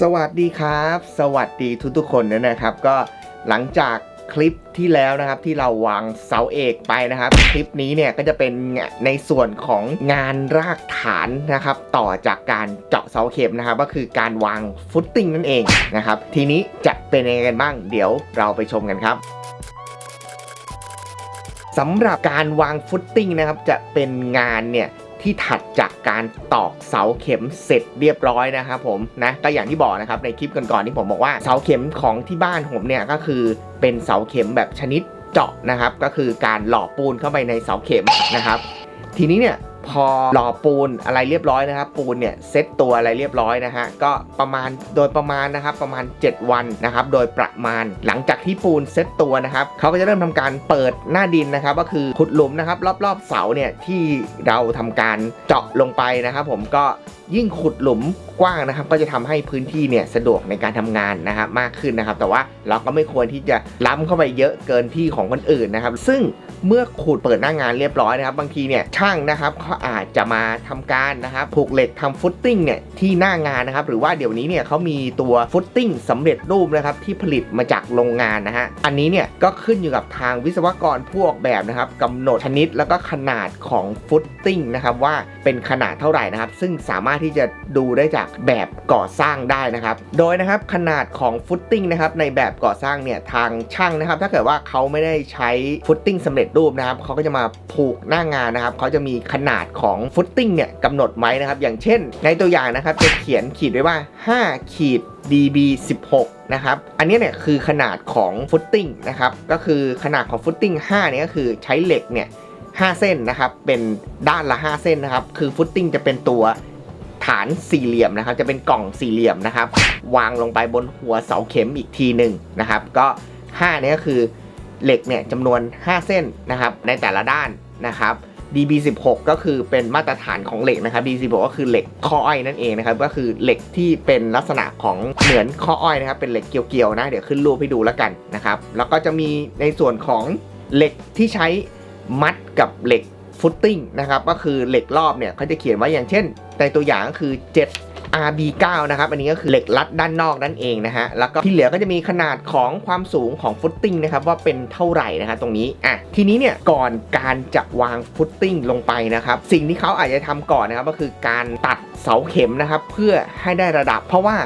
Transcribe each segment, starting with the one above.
สวัสดีครับ สวัสดีทุกๆคนนะครับ ก็หลังจากคลิปที่แล้วนะครับที่เราวางเสาเอกไปนะครับ คลิปนี้เนี่ยก็จะเป็นในส่วนของงานรากฐานนะครับ ต่อจากการเจาะเสาเข็มนะครับ ก็คือการวางฟุตติ้งนั่นเองนะครับ ทีนี้จะเป็นยังไงกันบ้าง เดี๋ยวเราไปชมกันครับสำหรับการวางฟุตติ้งนะครับจะเป็นงานเนี่ย ที่ถัดจากการตอกเสาเข็มเสร็จเรียบร้อยนะครับผมนะก็อย่างที่บอกนะครับในคลิปก่อนๆที่ผมบอกว่าเสาเข็มของที่บ้านผมเนี่ยก็คือเป็นเสาเข็มแบบชนิดเจาะนะครับ ก็คือการหล่อปูนเข้าไปในเสาเข็มนะครับ ทีนี้เนี่ย พอหล่อปูนอะไรเรียบร้อยนะครับ ปูนเนี่ยเซตตัวอะไรเรียบร้อยนะฮะก็ประมาณโดยประมาณนะครับประมาณ 7 วันนะครับโดยประมาณหลังจากที่ปูนเซตตัวนะครับเขาก็จะเริ่มทำการเปิดหน้าดินนะครับ ก็คือขุดหลุมนะครับรอบๆเสาเนี่ยที่เราทำการเจาะลงไปนะครับ ผมก็ ยิ่งขุดหลุมกว้างนะครับ ก็จะทำให้พื้นที่เนี่ยสะดวกในการทำงานนะครับมากขึ้นนะครับ แต่ว่าเราก็ไม่ควรที่จะล้ำเข้าไปเยอะเกินที่ของคนอื่นนะครับ ซึ่งเมื่อขูดเปิดหน้างานเรียบร้อยนะครับ บางทีเนี่ยช่างนะครับเขาอาจจะมาทำการนะครับผูกเหล็กทำฟุตติ้งเนี่ยที่หน้างานนะครับ หรือว่าเดี๋ยวนี้เนี่ยเขามีตัวฟุตติ้งสำเร็จรูปนะครับที่ผลิตมาจากโรงงานนะฮะอันนี้เนี่ยก็ขึ้นอยู่กับทางวิศวกรผู้ออกแบบนะครับกำหนดชนิดแล้วก็ขนาดของฟุตติ้งนะครับว่าเป็นขนาดเท่าไหร่นะครับ ซึ่งสามารถที่จะดูได้จากแบบก่อสร้างได้นะครับ โดยนะครับขนาดของฟุตติ้งนะครับในแบบก่อสร้างเนี่ยทางช่างนะครับ ถ้าเกิดว่าเขาไม่ได้ใช้ฟุตติ้งสำเร็จรูปนะครับเขาก็จะมาผูกหน้างานนะครับเขาจะมีขนาดของฟุตติ้งเนี่ยกำหนดไว้นะครับ อย่างเช่น ในตัวอย่างนะครับจะเขียนขีดไว้ว่า 5 ขีด db 16นะครับ อันนี้เนี่ยคือขนาดของฟุตติ้งนะครับ ก็คือขนาดของฟุตติ้ง5เนี่ยก็คือใช้เหล็กเนี่ย5เส้นนะครับ เป็นด้านละ 5 เส้นนะครับ คือฟุตติ้งจะเป็นตัว ฐานสี่เหลี่ยมนะครับ จะเป็นกล่องสี่เหลี่ยมนะครับ วางลงไปบนหัวเสาเข็มอีกทีหนึ่งนะครับ ก็5เนี่ยก็คือเหล็กเนี่ยจำนวน 5 เส้นนะครับในแต่ละด้านนะครับ DB16 ก็คือเป็นมาตรฐานของเหล็กนะครับ DB16 ก็คือเหล็กข้ออ้อยนั่นเองนะครับ ก็คือเหล็กที่เป็นลักษณะของเหมือนข้ออ้อยนะครับ เป็นเหล็กเกลียวๆนะ เดี๋ยวขึ้นรูปให้ดูแล้วกันนะครับ แล้วก็จะมีในส่วนของเหล็กที่ใช้มัดกับเหล็ก ฟุตติ้งนะครับก็คือเหล็กรอบเนี่ยเขาจะเขียนไว้อย่างเช่น ในตัวอย่างก็คือ 7 RB9 นะครับอันนี้ก็คือเหล็กรัดด้านนอกนั่นเองนะฮะแล้วก็ที่เหลือก็จะมีขนาดของความสูงของฟุตติ้งนะครับว่าเป็นเท่าไหร่นะครับตรงนี้อะทีนี้เนี่ยก่อนการจะวางฟุตติ้งลงไปนะครับสิ่งที่เขาอาจจะทำก่อนนะครับก็คือการตัดเสาเข็มนะครับเพื่อให้ได้ระดับ เพราะว่า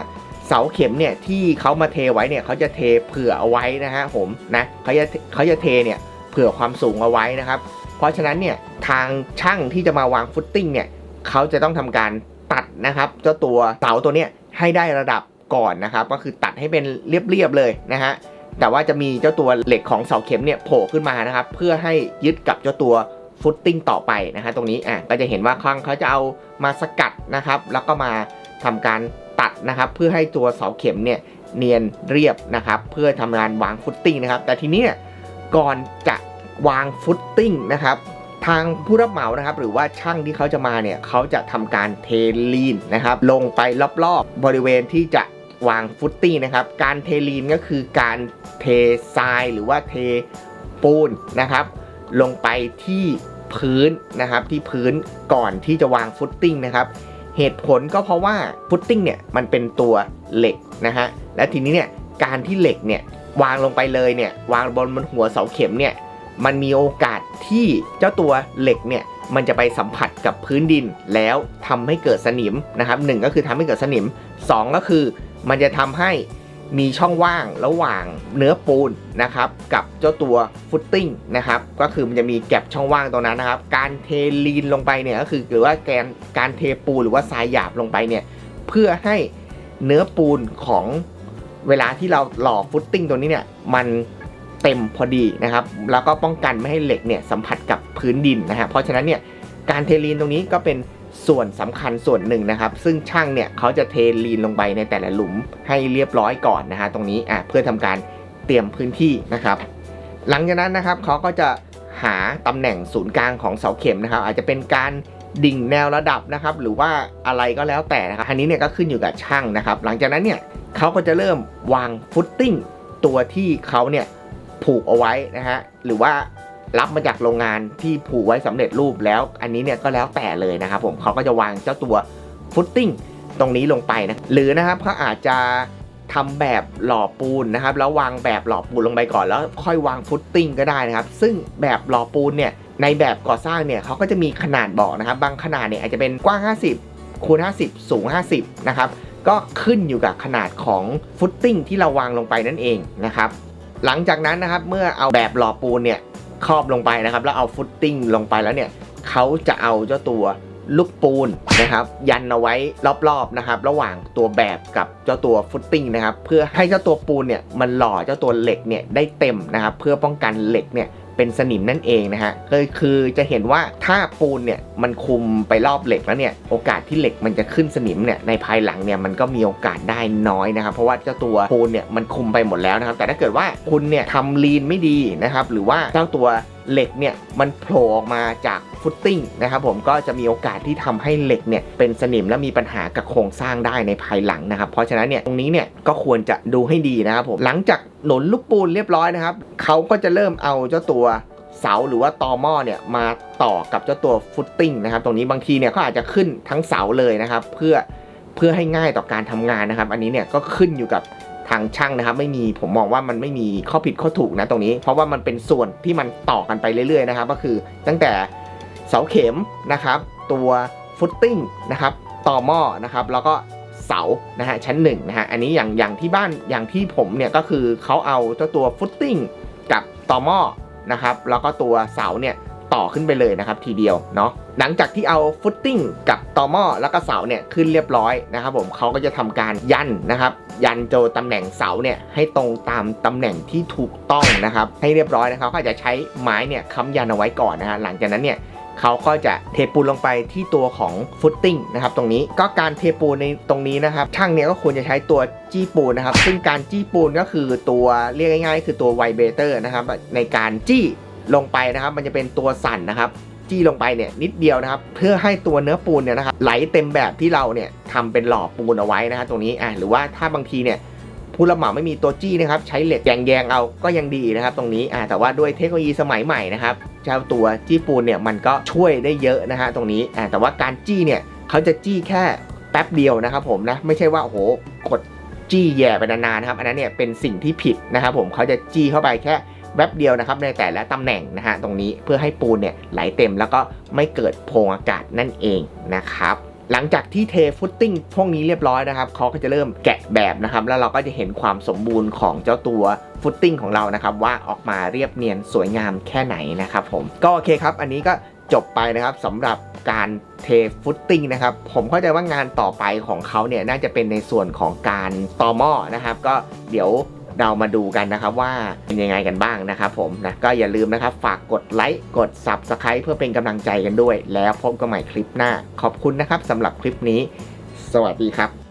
เสาเข็มเนี่ยที่เขามาเทไว้เนี่ยเขาจะเทเผื่อเอาไว้นะฮะผมนะเขาจะเขาจะเทเนี่ยเผื่อความสูงเอาไว้นะครับ เพราะฉะนั้นเนี่ยทางช่างที่จะมาวางฟุตติ้งเนี่ยเขาจะต้องทำการตัดนะครับเจ้าตัวเสาตัวเนี้ยให้ได้ระดับก่อนนะครับ ก็คือตัดให้เป็นเรียบๆเลยนะฮะแต่ว่าจะมีเจ้าตัวเหล็กของเสาเข็มเนี่ยโผล่ขึ้นมานะครับ เพื่อให้ยึดกับเจ้าตัวฟุตติ้งต่อไปนะฮะตรงนี้อะก็จะเห็นว่าครั้งเขาจะเอามาสกัดนะครับ แล้วก็มาทำการตัดนะครับ เพื่อให้ตัวเสาเข็มเนี่ยเนียนเรียบนะครับ เพื่อทำงานวางฟุตติ้งนะครับ แต่ทีนี้ก่อนจะ วางฟุตติ้งนะครับทางผู้รับเหมานะครับ หรือว่าช่างที่เขาจะมาเนี่ยเขาจะทำการเทลีนนะครับ ลงไปรอบๆ บริเวณที่จะวางฟุตติ้งนะครับ การเทลีนก็คือการเททรายหรือว่าเทปูนนะครับ ลงไปที่พื้นนะครับ ที่พื้นก่อนที่จะวางฟุตติ้งนะครับ เหตุผลก็เพราะว่าฟุตติ้งเนี่ยมันเป็นตัวเหล็กนะฮะและทีนี้เนี่ยการที่เหล็กเนี่ยวางลงไปเลยเนี่ยวางบนบนหัวเสาเข็มเนี่ย มันมีโอกาสที่เจ้าตัวเหล็กเนี่ยมันจะไปสัมผัสกับพื้นดินแล้วทำให้เกิดสนิมนะครับหนึ่งก็คือทำให้เกิดสนิมสองก็คือมันจะทำให้มีช่องว่างระหว่างเนื้อปูนนะครับกับเจ้าตัวฟุตติ้งนะครับก็คือมันจะมีแก็บช่องว่างตรงนั้นนะครับ การเทลีนลงไปเนี่ยก็คือหรือว่าแกนการเทปูนหรือว่าทรายหยาบลงไปเนี่ยเพื่อให้เนื้อปูนของเวลาที่เราหล่อฟุตติ้งตัวนี้เนี่ยมัน เต็มพอดีนะครับ แล้วก็ป้องกันไม่ให้เหล็กเนี่ยสัมผัสกับพื้นดินนะฮะ เพราะฉะนั้นเนี่ยการเทลีนตรงนี้ก็เป็นส่วนสำคัญส่วนหนึ่งนะครับ ซึ่งช่างเนี่ยเขาจะเทลีนลงไปในแต่ละหลุมให้เรียบร้อยก่อนนะฮะตรงนี้อะเพื่อทำการเตรียมพื้นที่นะครับ หลังจากนั้นนะครับเขาก็จะหาตำแหน่งศูนย์กลางของเสาเข็มนะครับ อาจจะเป็นการดิ่งแนวระดับนะครับ หรือว่าอะไรก็แล้วแต่นะครับอันนี้เนี่ยก็ขึ้นอยู่กับช่างนะครับ หลังจากนั้นเนี่ยเขาก็จะเริ่มวางฟุตติ้งตัวที่เขาเนี่ย ผูกเอาไว้นะฮะหรือว่ารับมาจากโรงงานที่ผูกไว้สำเร็จรูปแล้ว อันนี้เนี่ยก็แล้วแต่เลยนะครับผมเขาก็จะวางเจ้าตัวฟุตติ้งตรงนี้ลงไปนะหรือนะครับเขาอาจจะทำแบบหล่อปูนนะครับแล้ววางแบบหล่อปูนลงไปก่อนแล้วค่อยวางฟุตติ้งก็ได้นะครับ ซึ่งแบบหล่อปูนเนี่ยในแบบก่อสร้างเนี่ยเขาก็จะมีขนาดบอกนะครับ บางขนาดเนี่ยอาจจะเป็นกว้าง 50คูณ50 สูง 50 นะครับ ก็ขึ้นอยู่กับขนาดของฟุตติ้งที่เราวางลงไปนั่นเองนะครับ หลังจากนั้นนะครับ เมื่อเอาแบบหล่อปูนเนี่ยครอบลงไปนะครับ แล้วเอาฟุตติ้งลงไปแล้วเนี่ยเขาจะเอาเจ้าตัวลูกปูนนะครับ ยันเอาไว้รอบๆนะครับ ระหว่างตัวแบบกับเจ้าตัวฟุตติ้งนะครับ เพื่อให้เจ้าตัวปูนเนี่ยมันหล่อเจ้าตัวเหล็กเนี่ยได้เต็มนะครับ เพื่อป้องกันเหล็กเนี่ย เป็นสนิมนั่นเองนะฮะเลยคือจะเห็นว่าถ้าปูนเนี่ยมันคุมไปรอบเหล็กแล้วเนี่ยโอกาสที่เหล็กมันจะขึ้นสนิมเนี่ยในภายหลังเนี่ยมันก็มีโอกาสได้น้อยนะครับเพราะว่าเจ้าตัวปูนเนี่ยมันคุมไปหมดแล้วนะครับแต่ถ้าเกิดว่าคุณเนี่ยทำลีนไม่ดีนะครับหรือว่าเจ้าตัวเหล็กเนี่ยมันโผล่ออกมาจากฟุตติ้งนะครับผมก็จะมีโอกาสที่ทำให้เหล็กเนี่ยเป็นสนิมและมีปัญหากับโครงสร้างได้ในภายหลังนะครับเพราะฉะนั้นเนี่ยตรงนี้เนี่ยก็ควรจะดูให้ดีนะครับผมหลังจาก หนุนลูกปูนเรียบร้อยนะครับเขาก็จะเริ่มเอาเจ้าตัวเสาหรือว่าตอหม้อเนี่ยมาต่อกับเจ้าตัวฟุตติ้งนะครับ ตรงนี้บางทีเนี่ยเขาอาจจะขึ้นทั้งเสาเลยนะครับ เพื่อเพื่อให้ง่ายต่อการทำงานนะครับ อันนี้เนี่ยก็ขึ้นอยู่กับทางช่างนะครับ ไม่มีผมมองว่ามันไม่มีข้อผิดข้อถูกนะตรงนี้ เพราะว่ามันเป็นส่วนที่มันต่อกันไปเรื่อยๆนะครับ ก็คือตั้งแต่เสาเข็มนะครับ ตัวฟุตติ้งนะครับต่อหม้อนะครับ แล้วก็ เสานะฮะชั้นหนึ่งนะฮะอันนี้อย่างอย่างที่บ้านอย่างที่ผมเนี่ยก็คือเขาเอาเจ้าตัวฟุตติ้งกับต่อหม้อนะครับแล้วก็ตัวเสาเนี่ยต่อขึ้นไปเลยนะครับทีเดียวเนาะหลังจากที่เอาฟุตติ้งกับต่อหม้อแล้วก็เสาเนี่ยขึ้นเรียบร้อยนะครับผมเขาก็จะทำการยันนะครับ ยันโจตำแหน่งเสาเนี่ยให้ตรงตามตำแหน่งที่ถูกต้องนะครับ ให้เรียบร้อยนะครับเขาจจะใช้ไม้เนี่ยค้ำยันเอาไว้ก่อนนะฮะหลังจากนั้นเนี่ย เขาก็จะเทปูนลงไปที่ตัวของฟุตติ้งนะครับตรงนี้ก็การเทปูนในตรงนี้นะครับช่างเนี่ยก็ควรจะใช้ตัวจี้ปูนนะครับซึ่งการจี้ปูนก็คือตัวเรียกง่ายๆ คือตัวไวเบเตอร์นะครับในการจี้ลงไปนะครับ มันจะเป็นตัวสั่นนะครับจี้ลงไปเนี่ยนิดเดียวนะครับ เพื่อให้ตัวเนื้อปูนเนี่ยนะครับไหลเต็มแบบที่เราเนี่ยทำเป็นหล่อปูนเอาไว้นะฮะตรงนี้อะหรือว่าถ้าบางทีเนี่ย ผู้รับเหมาไม่มีตัวจี้นะครับใช้เหล็กแยงๆเอาก็ยังดีนะครับ ตรงนี้อ่าแต่ว่าด้วยเทคโนโลยีสมัยใหม่นะครับเจ้าตัวจี้ปูนเนี่ยมันก็ช่วยได้เยอะนะฮะตรงนี้อ่าแต่ว่าการจี้เนี่ยเขาจะจี้แค่แป๊บเดียวนะครับผมนะไม่ใช่ว่าโอ้โหกดจี้แย่ไปนานๆนะครับอันนั้นเนี่ยเป็นสิ่งที่ผิดนะครับผมเขาจะจี้เข้าไปแค่แป๊บเดียวนะครับในแต่ละตำแหน่งนะฮะตรงนี้เพื่อให้ปูนเนี่ยไหลเต็มแล้วก็ไม่เกิดโพรงอากาศนั่นเองนะครับ หลังจากที่เทฟุตติ้งพวกนี้เรียบร้อยนะครับเขาก็จะเริ่มแกะแบบนะครับ แล้วเราก็จะเห็นความสมบูรณ์ของเจ้าตัวฟุตติ้งของเรานะครับ ว่าออกมาเรียบเนียนสวยงามแค่ไหนนะครับผมก็โอเคครับ อันนี้ก็จบไปนะครับสำหรับการเทฟุตติ้งนะครับ ผมเข้าใจว่างานต่อไปของเขาเนี่ยน่าจะเป็นในส่วนของการต่อหม้อนะครับ ก็เดี๋ยว เรามาดูกันนะครับว่าเป็นยังไงกันบ้างนะครับผมนะก็อย่าลืมนะครับฝากกดไลค์กด s u b สไคร b ์เพื่อเป็นกำลังใจกันด้วย แล้วพบกันใหม่คลิปหน้า ขอบคุณนะครับสำหรับคลิปนี้ สวัสดีครับ